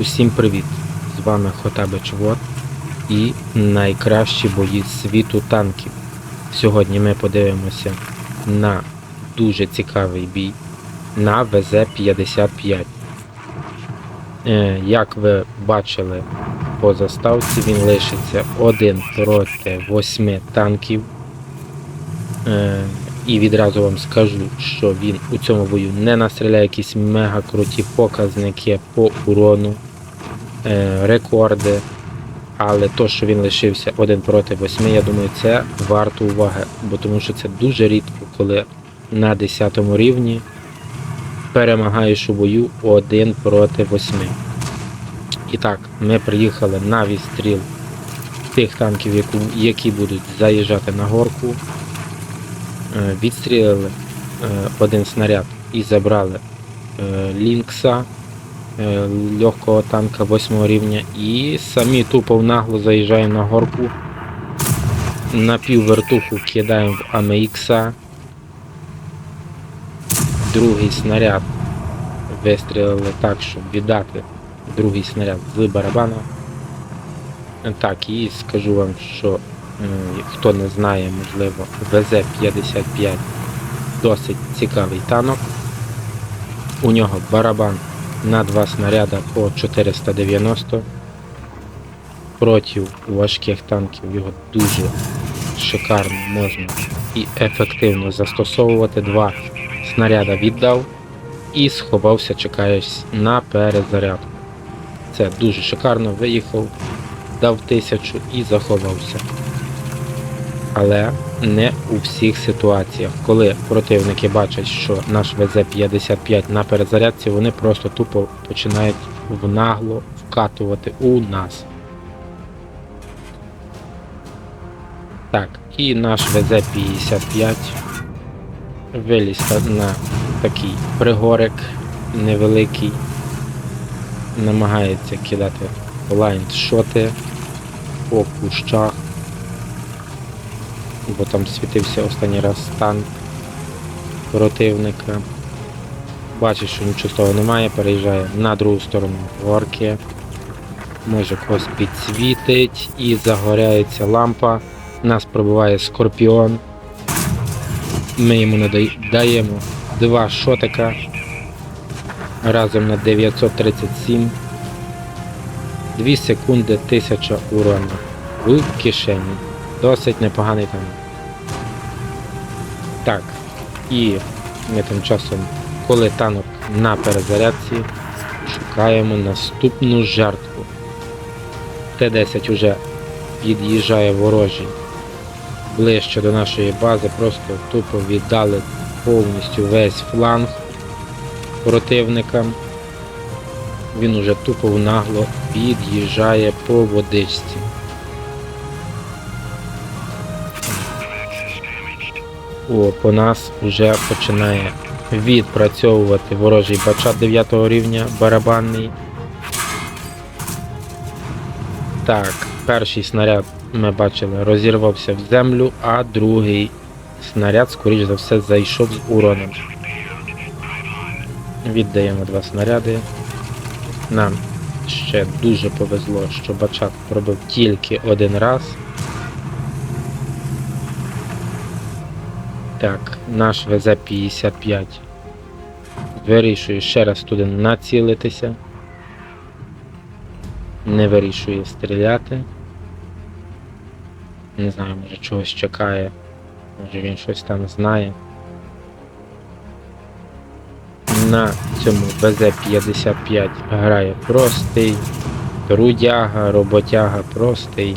Усім привіт! З вами Хотабич Вот і найкращі бої світу танків. Сьогодні ми подивимося на дуже цікавий бій на ВЗ-55. Е, Як ви бачили по заставці, він лишиться один проти восьми танків. Е, І відразу вам скажу, що він у цьому бою не настріляє якісь мега круті показники по урону, рекорди. Але то, що він лишився один проти восьми, я думаю, це варто уваги, бо тому що це дуже рідко, коли на 10 рівні перемагаєш у бою один проти восьми. І так, ми приїхали на відстріл тих танків, які будуть заїжджати на горку. Е, Відстрілили е, один снаряд і забрали е, Лінкса е, легкого танка 8 рівня. І самі тупо в нагло заїжджаємо на горку. На піввертуху кидаємо в AMX. Другий снаряд вистрілили так, щоб віддати другий снаряд з барабана. Так, і скажу вам, що Хто не знає, можливо, ВЗ-55 досить цікавий танок. У нього барабан на два снаряда по 490. Проти важких танків його дуже шикарно можна і ефективно застосовувати. Два снаряда віддав і сховався, чекаєш на перезарядку. Це дуже шикарно виїхав, дав тисячу і заховався але не у всіх ситуаціях. Коли противники бачать, що наш ВЗ-55 на перезарядці, вони просто тупо починають внагло вкатувати у нас. Так, і наш ВЗ-55 виліз на такий пригорик невеликий, намагається кидати лайн-шоти по кущах бо там світився останній раз стан противника. Бачить, що нічого з того немає, переїжджає на другу сторону горки. Може когось підсвітить і загоряється лампа. Нас пробиває скорпіон. Ми йому надай- даємо два шотика разом на 937. 2 секунди 1000 урону в кишені. Досить непоганий там. Так. І ми тим часом, коли танок на перезарядці, шукаємо наступну жертву. Т-10 уже під'їжджає ворожий ближче до нашої бази, просто тупо віддали повністю весь фланг противникам. Він уже тупо нагло під'їжджає по водичці. По нас вже починає відпрацьовувати ворожий бачат 9 рівня барабанний. Так, перший снаряд ми бачили розірвався в землю, а другий снаряд, скоріш за все, зайшов з уроном. Віддаємо два снаряди. Нам ще дуже повезло, що бачат пробив тільки один раз. Так, наш ВЗ-55 вирішує ще раз туди націлитися. Не вирішує стріляти. Не знаю, може чогось чекає. Може він щось там знає. На цьому ВЗ-55 грає простий, трудяга, роботяга простий.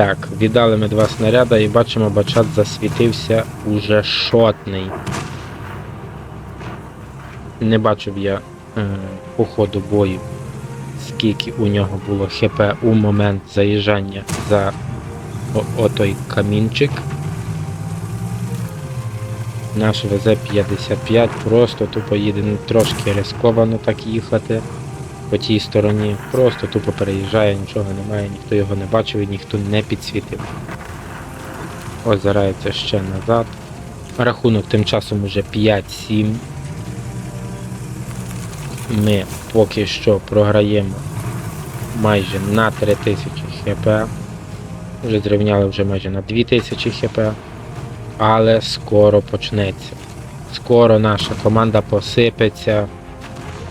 Так, віддали ми два снаряда і бачимо, бачат засвітився уже шотний. Не бачив я е, по ходу бою, скільки у нього було ХП у момент заїжджання за отой камінчик. Наш ВЗ-55 просто тупо їде ну, трошки рисковано так їхати по тій стороні. Просто тупо переїжджає, нічого немає, ніхто його не бачив і ніхто не підсвітив. Озирається ще назад. Рахунок тим часом уже 5-7. ми поки що програємо майже на 3000 хп. Вже зрівняли вже майже на 2000 хп. Але скоро почнеться. Скоро наша команда посипеться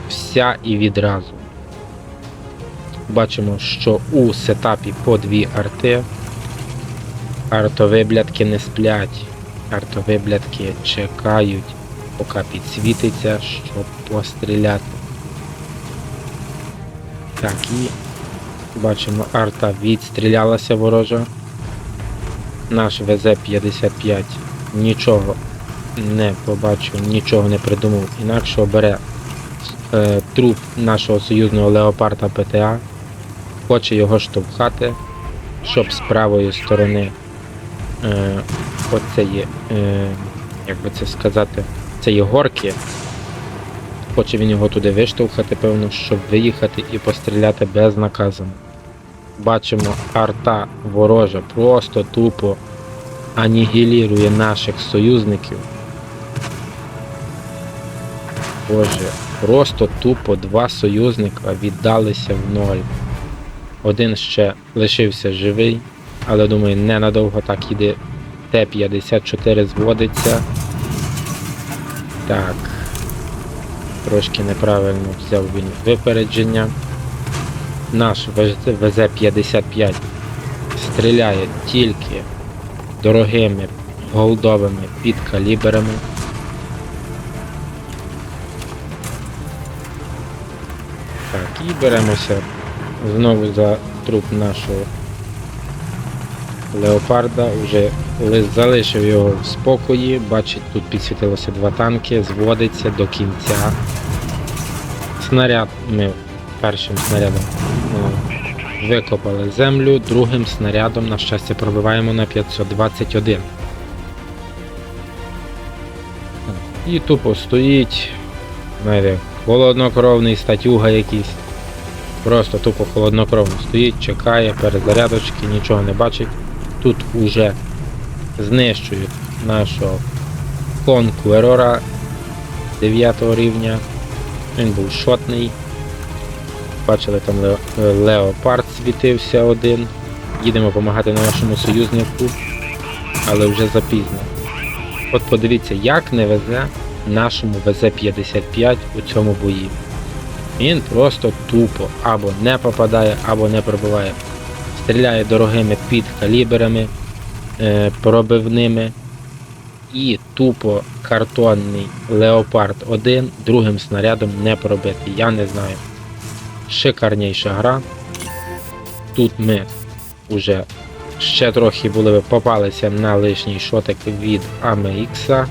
вся і відразу. Бачимо, що у сетапі по дві арти. Артовиблядки не сплять. Артовиблядки чекають, поки підсвітиться, щоб постріляти. Так, і бачимо, арта відстрілялася ворожа. Наш ВЗ-55 нічого не побачив, нічого не придумав. Інакше бере е, труп нашого союзного леопарда ПТА, хоче його штовхати, щоб з правої сторони е, оце є, е, як би це сказати, це є горки. Хоче він його туди виштовхати, певно, щоб виїхати і постріляти безнаказано. Бачимо, арта ворожа просто тупо анігілірує наших союзників. Боже, просто тупо два союзника віддалися в ноль. Один ще лишився живий, але думаю, ненадовго так іде. Т-54 зводиться. Так. Трошки неправильно взяв він випередження. Наш ВЗ-55 стріляє тільки дорогими голдовими підкаліберами. Так, і беремося знову за труп нашого леопарда. Вже залишив його в спокої. Бачить, тут підсвітилося два танки, зводиться до кінця. Снаряд ми першим снарядом е, викопали землю, другим снарядом, на щастя, пробиваємо на 521. І тупо стоїть, знаєте, холоднокровний статюга якийсь. Просто тупо холоднокровно стоїть, чекає, перезарядочки, нічого не бачить. Тут уже знищують нашого конкурора 9 рівня. Він був шотний. Бачили, там Лео- леопард світився один. Їдемо допомагати нашому союзнику, але вже запізно. От подивіться, як не везе нашому ВЗ-55 у цьому бої. Він просто тупо або не попадає, або не пробиває. Стріляє дорогими підкаліберами, е, пробивними. І тупо картонний Леопард 1 другим снарядом не пробитий. Я не знаю. Шикарніша гра. Тут ми вже ще трохи були попалися на лишній шотик від AMX.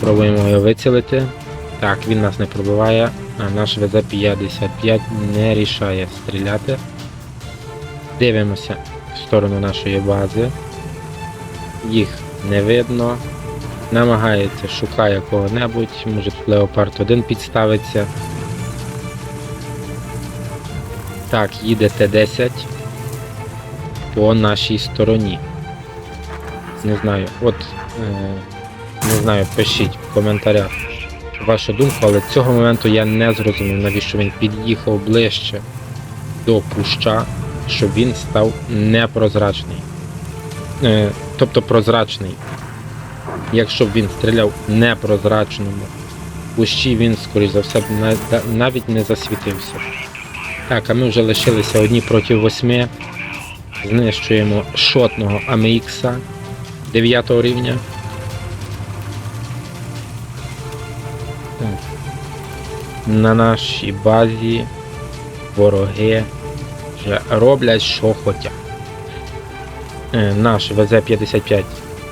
Пробуємо його вицілити. Так, він нас не пробиває, а наш ВЗ-55 не рішає стріляти. Дивимося в сторону нашої бази. Їх не видно. Намагається, шукає кого-небудь, може тут Леопард 1 підставиться. Так, їде Т-10 по нашій стороні. Не знаю, от е, не знаю, пишіть в коментарях вашу думку, але цього моменту я не зрозумів, навіщо він під'їхав ближче до куща, щоб він став непрозрачний. Е, тобто прозрачний. Якщо б він стріляв непрозрачному кущі, він, скоріш за все, навіть не засвітився. Так, а ми вже лишилися одні проти восьми. Знищуємо шотного AMX 9 рівня. На нашій базі вороги вже роблять, що хочуть. Е, Наш ВЗ-55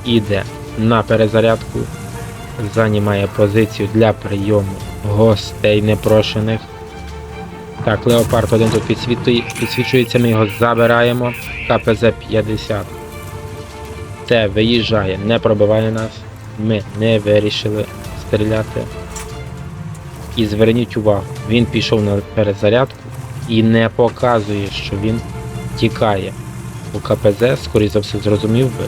іде на перезарядку, займає позицію для прийому гостей непрошених. Так, Леопард 1 тут підсвічується, ми його забираємо. КПЗ-50. Це виїжджає, не пробиває нас. Ми не вирішили стріляти. І зверніть увагу, він пішов на перезарядку і не показує, що він тікає. У КПЗ, скоріше за все, зрозумів би,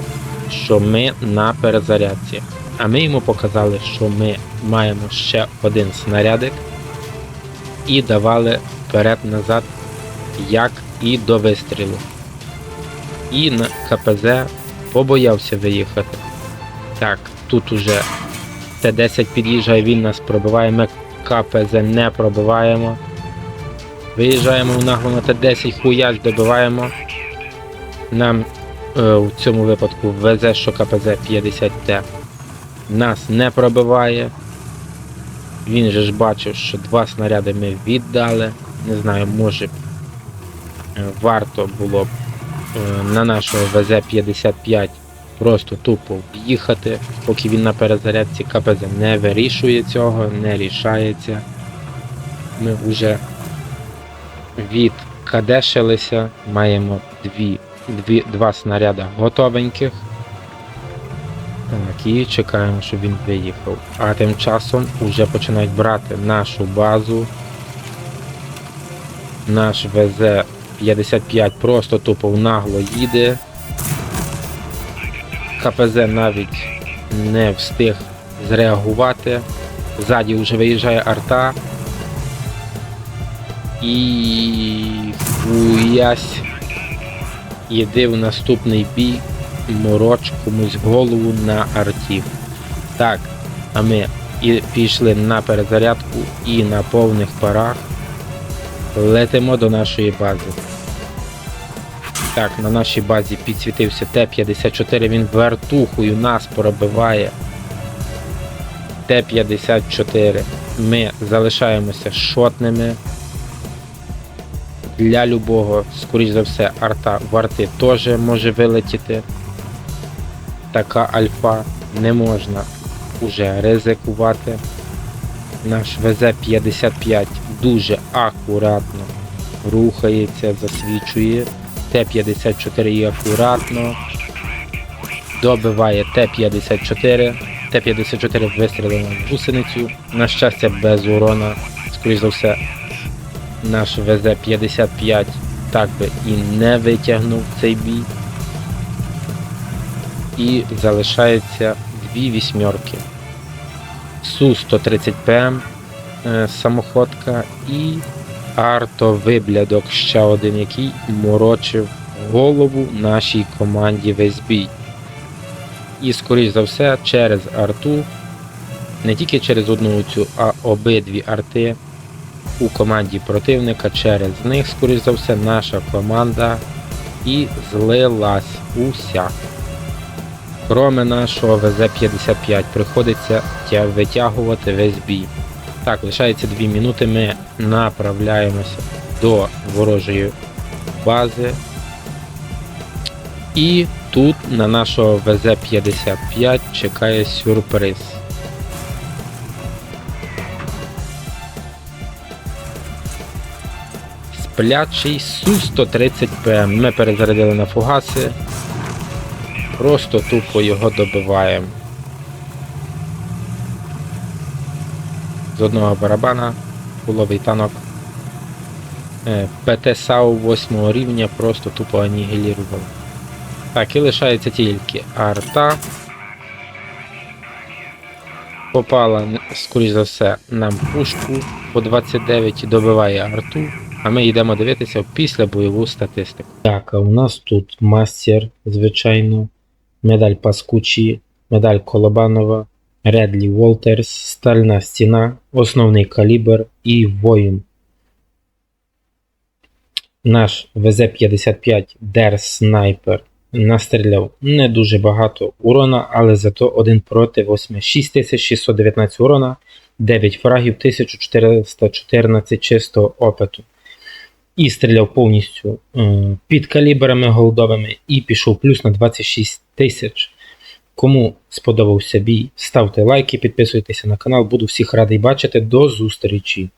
що ми на перезарядці. А ми йому показали, що ми маємо ще один снарядик і давали вперед-назад, як і до вистрілу. І на КПЗ побоявся виїхати. Так, тут уже Т-10 під'їжджає, він нас пробиває, ми КПЗ не пробиваємо. Виїжджаємо в нагло на Т-10, хуяч добиваємо. Нам е, в цьому випадку везе, що КПЗ 50Т нас не пробиває. Він же ж бачив, що два снаряди ми віддали. Не знаю, може б, е, варто було б е, на нашого ВЗ-55 просто тупо в'їхати, поки він на перезарядці КПЗ не вирішує цього, не рішається. Ми вже відкадешилися, маємо дві, дві, два снаряди готовеньких. Так, і чекаємо, щоб він виїхав. А тим часом вже починають брати нашу базу. Наш ВЗ-55 просто тупо нагло їде. КПЗ навіть не встиг зреагувати. Ззаді вже виїжджає арта. І хуясь. Іде в наступний бій мороч комусь голову на артів. Так, а ми і пішли на перезарядку і на повних парах летимо до нашої бази. Так, на нашій базі підсвітився Т-54, він вертухою нас пробиває. Т-54. Ми залишаємося шотними. Для любого, скоріш за все, арта варти теж може вилетіти. Така альфа не можна уже ризикувати. Наш ВЗ-55 дуже акуратно рухається, засвічує. Т-54 і акуратно. Добиває Т-54. Т-54 вистрілено в гусеницю. На щастя, без урона. Скоріше за все, наш ВЗ-55 так би і не витягнув цей бій. І залишається дві вісьмерки. Су-130 ПМ е, самоходка і артовиблядок ще один, який морочив голову нашій команді весь бій. І, скоріш за все, через арту, не тільки через одну цю, а обидві арти у команді противника, через них, скоріш за все, наша команда і злилась уся. Кроме нашого ВЗ-55 приходиться витягувати весь бій. Так, лишається 2 минути, ми направляємося до ворожої бази. І тут на нашого ВЗ-55 чекає сюрприз. Сплячий Су-130 ПМ. Ми перезарядили на фугаси. Просто тупо його добиваємо. З одного барабана буловий танок. Е, ПТ САУ 8 рівня просто тупо анігілірував. Так, і лишається тільки арта. Попала, скоріш за все, нам пушку по 29 і добиває арту. А ми йдемо дивитися після бойову статистику. Так, а у нас тут мастер, звичайно, медаль Паскучі, медаль Колобанова, Редлі Волтерс, Стальна стіна, основний калібр і воїн. Наш ВЗ-55 Дер Снайпер настріляв не дуже багато урона, але зато 1 проти 8 6619 урона, 9 фрагів, 1414 чистого опиту. І стріляв повністю е, під калібрами голдовими і пішов плюс на 26 тисяч. Кому сподобався бій, ставте лайки, підписуйтеся на канал, буду всіх радий бачити. До зустрічі!